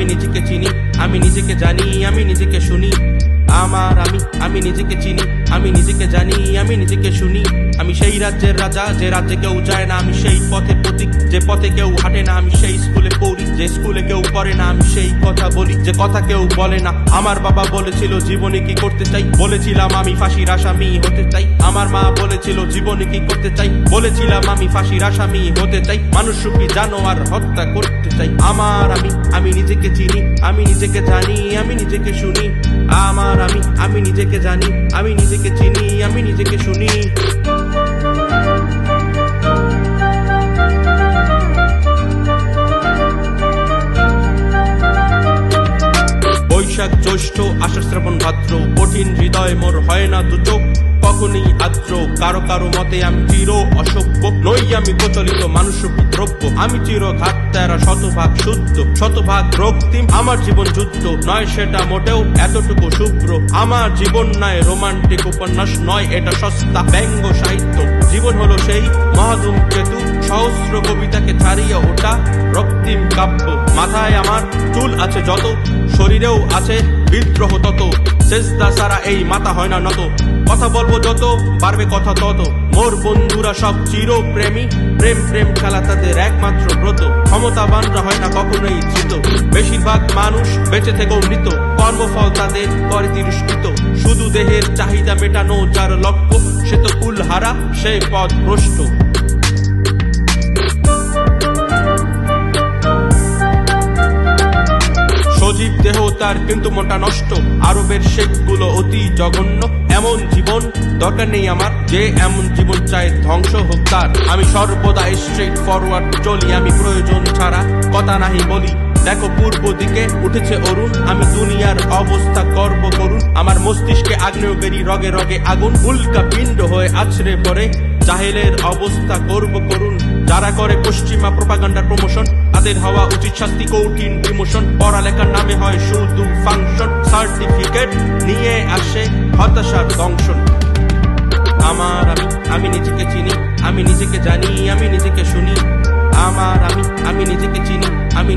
আমি নিজেকে চিনি, আমি নিজেকে জানি, আমি নিজেকে শুনি। আমার আমি আমি নিজেকে চিনি, আমি নিজেকে জানি, আমি নিজেকে শুনি। আমি সেই রাজ্যের রাজা, যে রাজ্যে কেউ যায় না, আমি সেই পথে প্রতীক, যে পথে কেউ হাঁটে না, আমি সেই স্কুলে যে স্কুলে কেউ পড়ে না, আমি সেই কথা বলি, যে কথা কেউ বলে না। আমার বাবা বলেছিল, জীবনে কি করতে চাই? বলেছিলাম, আমি ফাঁসির আসামি হতে চাই। আমার মা বলেছিল, জীবনে কি করতে চাই? বলেছিলাম, আমি ফাঁসির আসামি হতে চাই। মানুষ রূপী জানোয়ার হত্যা করতে চাই। আমার আমি আমি নিজেকে চিনি, আমি নিজেকে জানি, আমি নিজেকে শুনি। আমার আমি আমি নিজেকে জানি, আমি নিজেকে চিনি, আমি নিজেকে শুনি। জ্যৈষ্ঠ আষাঢ় শ্রাবণ ভাদ্র, কঠিন হৃদয় মোর হয় না দু চোখ কখনই আদ্র কারও কারও মতে আমি চির অসভ্য, নই আমি প্রচলিত মানুষ দ্রব্য আমি চির ঘাত তেরা শতভাগ শুদ্ধ, শতভাগ রক্তিম, আমার জীবন যুদ্ধ, নয় সেটা মোটেও এতটুকু শুভ্র, আমার জীবন নয় রোমান্টিক উপন্যাস, নয় এটা সস্তা ব্যঙ্গ সাহিত্য, জীবন হলো সেই মহাধুম কেতু, সহস্র কবিতাকে ছাড়িয়ে ওঠা রক্তিম কাব্য মাথায় আমার চুল আছে যত, শরীরেও আছে বিদ্রোহ তত। চেষ্টা সারা এই মাথা হয় না নত। কথা বলব যত, পারবে কথা তত। মোর বন্ধুরা সব চির প্রেমী, প্রেম প্রেম খেলা তাদের একমাত্র ব্রত। ক্ষমতাবানরা হয় না কখনোই ধৃত। বেশিরভাগ মানুষ বেঁচে থেকেও মৃত। কর্মফল তাদের করে তিরস্কৃত। শুধু দেহের চাহিদা মেটানো যার লক্ষ্য, সে তো কুল হারা সে পথ ভ্রষ্ট। তার কিন্তু মনটা নষ্ট। আরবের শেখগুলো অতি জঘন্য। এমন জীবন দরকার নেই আমার, যে এমন জীবন চায় ধ্বংস হোক তার। আমি সর্বদা স্ট্রেট ফরওয়ার্ড চলি, আমি প্রয়োজন ছাড়া কথা নাহি বলি। দেখো পূর্ব দিকে উঠেছে অরুণ, আমি দুনিয়ার অবস্থা গর্ব করুন। আমার মস্তিষ্কে আগ্নেয়গিরি, রগে রগে আগুন। উল্কা পিণ্ড হয়ে আছড়ে পড়ে, জাহেলের অবস্থা করব করুন। যারা করে পশ্চিমা প্রপাগান্ডার প্রমোশন তাদের হওয়া উচিত শাস্তি কঠিন ডিমোশন পড়ালেখার নামে হয় শুধু ফাংশন, সার্টিফিকেট নিয়ে আসে হতাশার দংশন। আমার আমি আমি নিজেকে চিনি, আমি নিজেকে জানি, আমি নিজেকে শুনি। আমার আমি আমি নিজেকে চিনি, আমি